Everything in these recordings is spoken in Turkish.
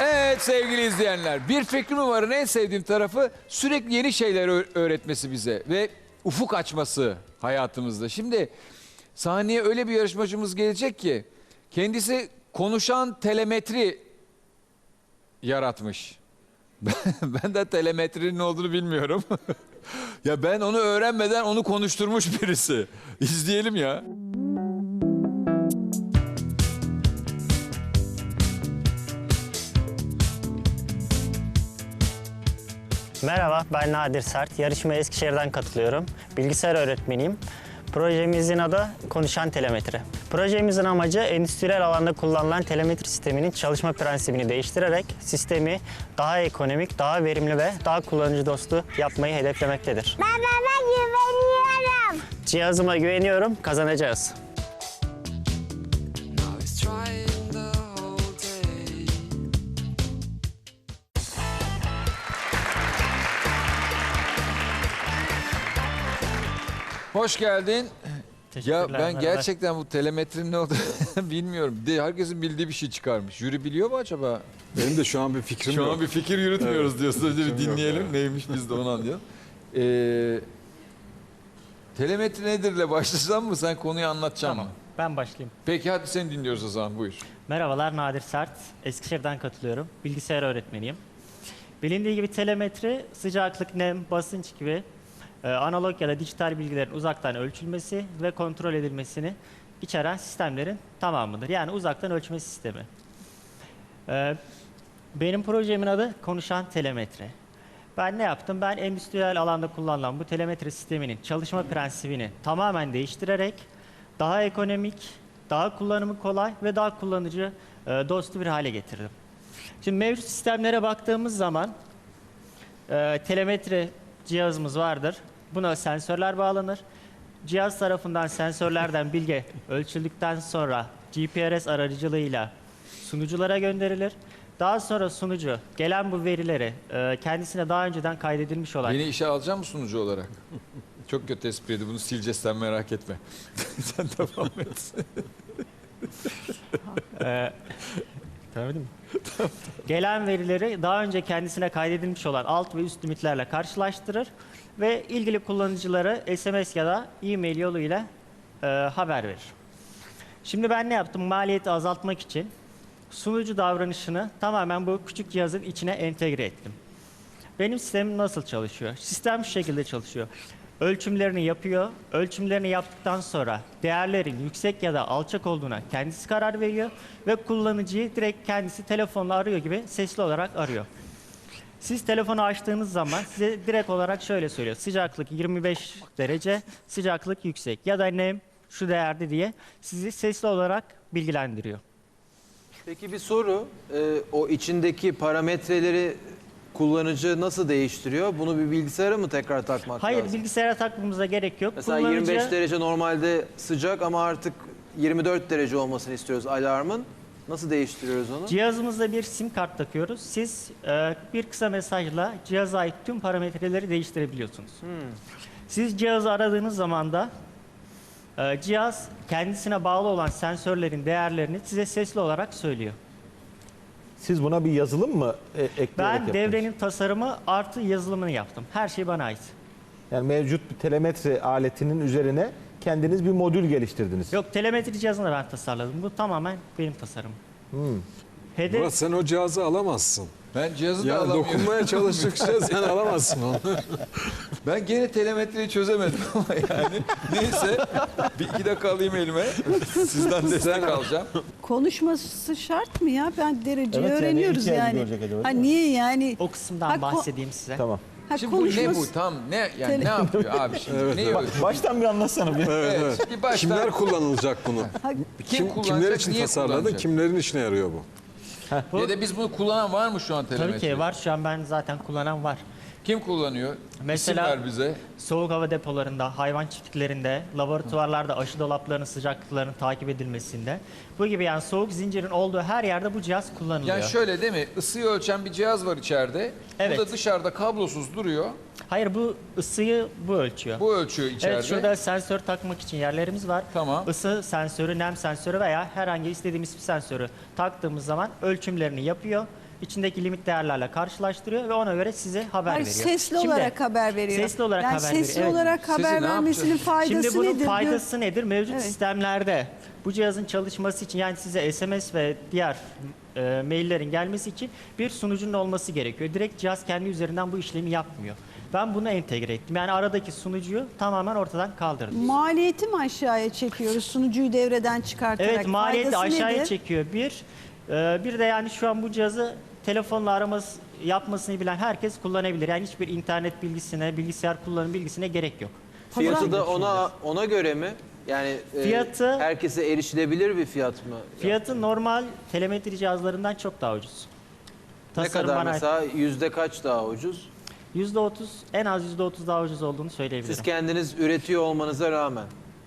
Evet sevgili izleyenler. Bir fikrim varın en sevdiğim tarafı sürekli yeni şeyler öğretmesi bize ve ufuk açması hayatımızda. Şimdi sahneye öyle bir yarışmacımız gelecek ki kendisi konuşan telemetri yaratmış. ben de telemetrinin ne olduğunu bilmiyorum. ya ben onu öğrenmeden onu konuşturmuş birisi. İzleyelim ya. Merhaba, ben Nadir Sert. Yarışmaya Eskişehir'den katılıyorum. Bilgisayar öğretmeniyim. Projemizin adı Konuşan Telemetri. Projemizin amacı endüstriyel alanda kullanılan telemetri sisteminin çalışma prensibini değiştirerek sistemi daha ekonomik, daha verimli ve daha kullanıcı dostu yapmayı hedeflemektedir. Babama güveniyorum. Cihazıma güveniyorum, kazanacağız. Hoş geldin. Teşekkürler, Ya ben gerçekten bu telemetrin ne olduğunu bilmiyorum. De, herkesin bildiği bir şey çıkarmış. Jüri biliyor mu acaba? Benim de şu an bir fikrim Şu yok. an bir fikir yürütmüyoruz Evet, diyorsun. Önce bir dinleyelim evet. neymiş biz de onu anlayalım. Ee, telemetri nedirle başlasam mı? Sen konuyu anlatacaksın Tamam, mı? ben başlayayım. Peki hadi seni dinliyoruz o zaman buyur. Merhabalar, Nadir Sert. Eskişehir'den katılıyorum. Bilgisayar öğretmeniyim. Bilindiği gibi telemetri sıcaklık, nem, basınç gibi analog ya da dijital bilgilerin uzaktan ölçülmesi ve kontrol edilmesini içeren sistemlerin tamamıdır. Yani uzaktan ölçme sistemi. E, benim projemin adı Konuşan Telemetri. Ben ne yaptım? Ben endüstriyel alanda kullanılan bu telemetri sisteminin çalışma prensibini tamamen değiştirerek daha ekonomik, daha kullanımı kolay ve daha kullanıcı e, dostu bir hale getirdim. Şimdi mevcut sistemlere baktığımız zaman e, telemetri cihazımız vardır. Buna sensörler bağlanır. Cihaz tarafından sensörlerden bilgi ölçüldükten sonra GPRS aracılığıyla sunuculara gönderilir. Daha sonra sunucu gelen bu verileri e, kendisine daha önceden kaydedilmiş olan Beni işe alacak mısın sunucu olarak? Çok kötü espriydi. Bunu sileceğiz sen merak etme. sen devam et. Tabii mi? Gelen verileri daha önce kendisine kaydedilmiş olan alt ve üst limitlerle karşılaştırır ve ilgili kullanıcılara SMS ya da e-mail yoluyla e, haber verir. Şimdi ben ne yaptım? Maliyeti azaltmak için sunucu davranışını tamamen bu küçük cihazın içine entegre ettim. Benim sistemim nasıl çalışıyor? Sistem şu şekilde çalışıyor. Ölçümlerini yapıyor. Ölçümlerini yaptıktan sonra değerlerin yüksek ya da alçak olduğuna kendisi karar veriyor ve kullanıcıyı direkt kendisi telefonla arıyor gibi sesli olarak arıyor. Siz telefonu açtığınız zaman size direkt olarak şöyle söylüyor. Sıcaklık 25 derece, sıcaklık yüksek ya da nem şu değerde diye sizi sesli olarak bilgilendiriyor. Peki bir soru. Ee, o içindeki parametreleri kullanıcı nasıl değiştiriyor? Bunu bir bilgisayara mı tekrar takmak Hayır lazım? bilgisayara takmamıza gerek yok. Mesela 25 derece normalde sıcak ama artık 24 derece olmasını istiyoruz alarmın. Nasıl değiştiriyoruz onu? Cihazımızda bir sim kart takıyoruz. Siz e, bir kısa mesajla cihaza ait tüm parametreleri değiştirebiliyorsunuz. Siz cihazı aradığınız zaman da e, cihaz kendisine bağlı olan sensörlerin değerlerini size sesli olarak söylüyor. Siz buna bir yazılım mı e, ekleyerek Ben yaptınız? devrenin tasarımı artı yazılımını yaptım. Her şey bana ait. Yani mevcut bir telemetri aletinin üzerine kendiniz bir modül geliştirdiniz. Yok telemetri cihazını da ben tasarladım. Bu tamamen benim tasarımım. Hedef Murat sen o cihazı alamazsın. Ben cihazı da Ya alamıyorum. dokunmaya çalıştıkça sen alamazsın onu. Ben gene telemetreyi çözemedim ama yani. Neyse. Bir iki dakika alayım elime. Sizden destek alacağım. Konuşması şart mı ya? Ben dereceyi Evet, yani öğreniyoruz ihtiyacı yani. görecek acaba, ha değil mi? niye yani? o kısımdan Ha, ko- bahsedeyim size. Tamam. Ha, Şimdi bu ne konuşması- bu tam ne yani ne yapıyor abi şimdi? Evet, ne evet. ölçüyor? Baştan bir anlatsana bir. Evet, bir baştan Kimler kullanılacak bunu? kim, kullanacak, Kimler için niye tasarladın? kullanacak? Kimlerin işine yarıyor bu? Ya da biz bunu kullanan var mı şu an telemetri? Tabii ki var. Şu an ben zaten kullanan var. Kim kullanıyor? Mesela- İsim ver bize. Soğuk hava depolarında, hayvan çiftliklerinde, laboratuvarlarda aşı dolaplarının sıcaklıklarının takip edilmesinde. Bu gibi yani soğuk zincirin olduğu her yerde bu cihaz kullanılıyor. Yani şöyle değil mi? Isıyı ölçen bir cihaz var içeride. Evet. Bu da dışarıda kablosuz duruyor. Hayır bu ısıyı bu ölçüyor. Bu ölçüyor içeride. Evet şurada sensör takmak için yerlerimiz var. Tamam. Isı sensörü, nem sensörü veya herhangi istediğimiz bir sensörü taktığımız zaman ölçümlerini yapıyor içindeki limit değerlerle karşılaştırıyor ve ona göre size haber Hayır, veriyor. sesli Şimdi- olarak haber veriyor. Sesli olarak yani haber sesli veriyor. evet. olarak Sizi haber ne vermesinin yapacağız? faydası Şimdi bunun nedir? faydası nedir? Mevcut Evet. sistemlerde bu cihazın çalışması için yani size SMS ve diğer e, maillerin gelmesi için bir sunucunun olması gerekiyor. Direkt cihaz kendi üzerinden bu işlemi yapmıyor. Ben bunu entegre ettim. Yani aradaki sunucuyu tamamen ortadan kaldırdım. Maliyeti mi aşağıya çekiyoruz sunucuyu devreden çıkartarak? Evet maliyeti Faydası aşağıya nedir? çekiyor bir. e, bir de yani şu an bu cihazı telefonla araması yapmasını bilen herkes kullanabilir. Yani hiçbir internet bilgisine, bilgisayar kullanım bilgisine gerek yok. Fiyatı da ona ona göre mi? Yani e, Fiyatı- herkese erişilebilir bir fiyat mı? Fiyatı normal telemetri cihazlarından çok daha ucuz. ne Tasarım kadar bana- mesela yüzde kaç daha ucuz? %30 en az %30 daha ucuz olduğunu söyleyebilirim. Siz kendiniz üretiyor olmanıza rağmen.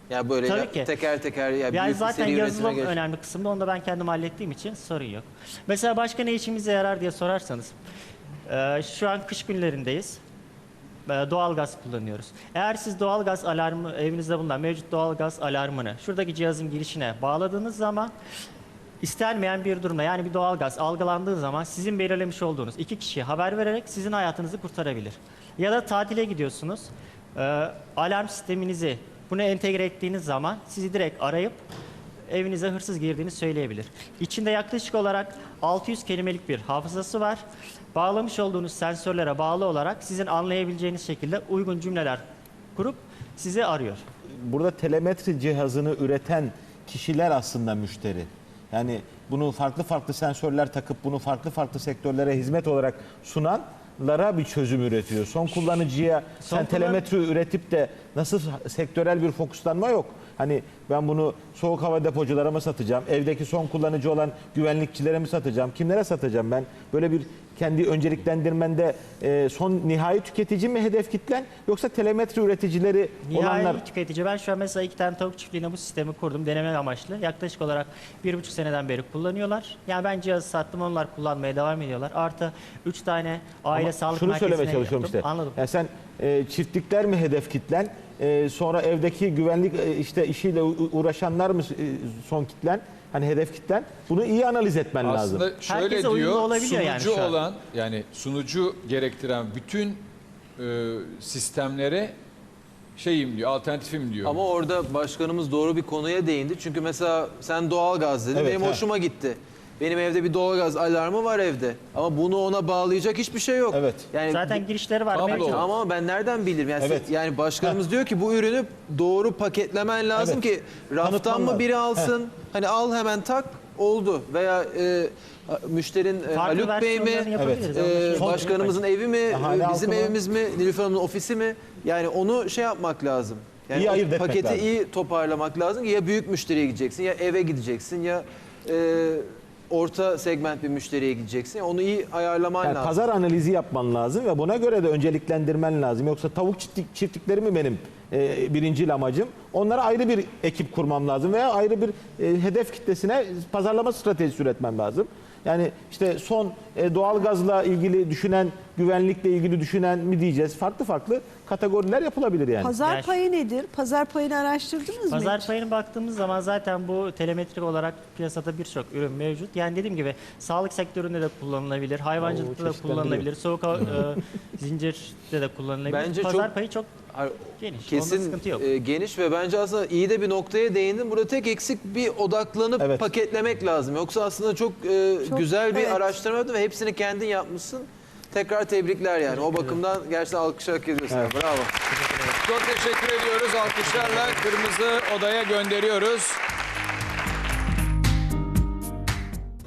Ya böyle Tabii ya- ki. teker teker ya yani büyük zaten seri yazılım geç. önemli kısımda onu da ben kendim hallettiğim için sorun yok. Mesela başka ne işimize yarar diye sorarsanız. e, şu an kış günlerindeyiz. E, doğalgaz kullanıyoruz. Eğer siz doğalgaz alarmı evinizde bulunan mevcut doğalgaz alarmını şuradaki cihazın girişine bağladığınız zaman istenmeyen bir durumda yani bir doğalgaz algılandığı zaman sizin belirlemiş olduğunuz iki kişiye haber vererek sizin hayatınızı kurtarabilir. Ya da tatile gidiyorsunuz. e, alarm sisteminizi bunu entegre ettiğiniz zaman sizi direkt arayıp evinize hırsız girdiğini söyleyebilir. İçinde yaklaşık olarak 600 kelimelik bir hafızası var. Bağlamış olduğunuz sensörlere bağlı olarak sizin anlayabileceğiniz şekilde uygun cümleler kurup sizi arıyor. burada telemetri cihazını üreten kişiler aslında müşteri. Yani bunu farklı farklı sensörler takıp bunu farklı farklı sektörlere hizmet olarak sunanlara bir çözüm üretiyor. Son kullanıcıya sen telemetri üretip de nasıl sektörel bir fokuslanma yok. Hani ben bunu soğuk hava depoculara mı satacağım? Evdeki son kullanıcı olan güvenlikçilere mi satacağım? Kimlere satacağım ben? Böyle bir kendi önceliklendirmende e, son nihai tüketici mi hedef kitlen yoksa telemetri üreticileri Nihai olanlar tüketici. Ben şu an mesela iki tane tavuk çiftliğine bu sistemi kurdum deneme amaçlı. Yaklaşık olarak bir buçuk seneden beri kullanıyorlar. Yani ben cihazı sattım onlar kullanmaya devam ediyorlar. Artı üç tane aile Ama sağlık şunu merkezine söylemeye çalışıyorum yaptım. işte. Anladım. Yani sen e, çiftlikler mi hedef kitlen? E, sonra evdeki güvenlik e, işte işiyle uğraşanlar mı e, son kitlen? Hani hedef kitlen? Bunu iyi analiz etmen lazım. Aslında şöyle Herkese diyor, olabiliyor yani sunucu şu an. olan yani sunucu gerektiren bütün e, sistemlere şeyim diyor, alternatifim diyor. Ama orada başkanımız doğru bir konuya değindi. Çünkü mesela sen doğalgaz dedin. Evet, Benim ha. hoşuma gitti. Benim evde bir doğalgaz alarmı var evde. Ama bunu ona bağlayacak hiçbir şey yok. Evet. Yani Zaten girişleri var. Kablo. mevcut. Ama ben nereden bilirim? Yani, Evet. yani başkanımız diyor ki bu ürünü doğru paketlemen lazım Evet. ki raftan Tanıtman mı lazım. biri alsın? Hani al hemen tak oldu veya e, müşterin e, Farklı Haluk Bey mi? versiyonlarını yapabiliriz. e, Anlaşılıyor. başkanımızın evi mi? Ahali e, bizim halkı mı? evimiz mi? Nilüfer Hanım'ın ofisi mi? Yani onu şey yapmak lazım. Yani İyi o ayırt etmek paketi lazım. iyi toparlamak lazım. ki Ya büyük müşteriye gideceksin ya eve gideceksin ya e, orta segment bir müşteriye gideceksin. Onu iyi ayarlaman Yani lazım. pazar analizi yapman lazım ve buna göre de önceliklendirmen lazım. Yoksa tavuk çiftlik, çiftlikleri mi benim e, birincil amacım? Onlara ayrı bir ekip kurmam lazım veya ayrı bir e, hedef kitlesine pazarlama stratejisi üretmem lazım. Yani işte son e, doğalgazla ilgili düşünen, güvenlikle ilgili düşünen mi diyeceğiz? Farklı farklı kategoriler yapılabilir yani. Pazar Yani- payı nedir? Pazar payını araştırdınız mı? Pazar hiç? payına baktığımız zaman zaten bu telemetrik olarak piyasada birçok ürün mevcut. Yani dediğim gibi sağlık sektöründe de kullanılabilir, hayvancılıkta da kullanılabilir, soğuk hava- e, zincirde de kullanılabilir. Bence Pazar çok- payı çok geniş. Onda Kesin sıkıntı yok. e, geniş ve bence aslında iyi de bir noktaya değindin. Burada tek eksik bir odaklanıp Evet. paketlemek lazım. Yoksa aslında çok, e, Çok, güzel bir evet. araştırma yaptın ve hepsini kendin yapmışsın. Tekrar tebrikler yani. O bakımdan gerçekten alkış hak ediyorsun. Bravo. Çok teşekkür ediyoruz. Alkışlarla Kırmızı Oda'ya gönderiyoruz.